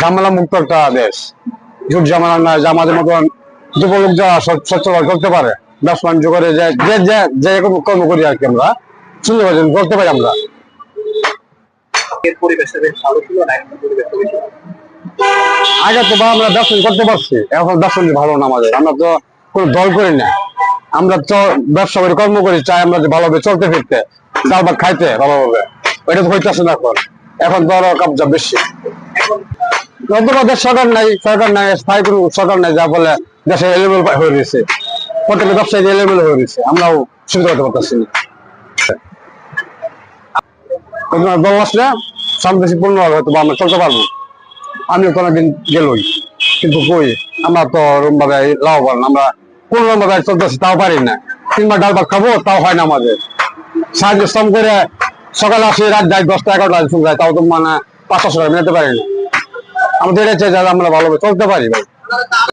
ঝামেলা মুক্ত একটা দেশ। জুট ঝামেলা না যে আমাদের মতন যুব লোক যারা সচ্ছল করতে পারে। ব্যবসা বাণিজ্য করে যে যে কর্ম করি আর কি আমরা সুন্দর করতে পারি আমরা? আগে তো বা আমরা ব্যবসা করতে পারছি এখন বাণিজ্য ভালো না আমাদের। আমরা তো কোনো দল করি না। আমরা তো ব্যবসা করি কর্ম করি চাই আমরা যে ভালোভাবে চলতে ফিরতে চাল ভাত খাইতে ভালোভাবে। ওইটা তো হইতেছে না এখন। এখন আরও কাবজা বেশি। সরকার নাই সরকার নাই, স্থায়ী কোনো সরকার নাই, যা বলে দেশে এলেবেল হয়ে রয়েছে। ব্যবসায়ী এলেবেল হয়ে রয়েছে, আমরাও সুবিধা পারতেছি। আমিও কোনোদিন গেলই, কিন্তু কই, আমরা তো ওরকম ভাবে লাভবান, আমরা কোন রকম ভাবে চলতেছি, তাও পারি না। তিনবার ডাল ভাত খাব, তাও হয় না আমাদের। সাহায্য শ্রম করে সকালে আসি, রাত যাই দশটা, এগারোটা যায়, তাও তো মানে পাঁচশো টাকা মেলাতে পারি না। আমাদের এটা আমরা ভালোভাবে চলতে পারি ভাই।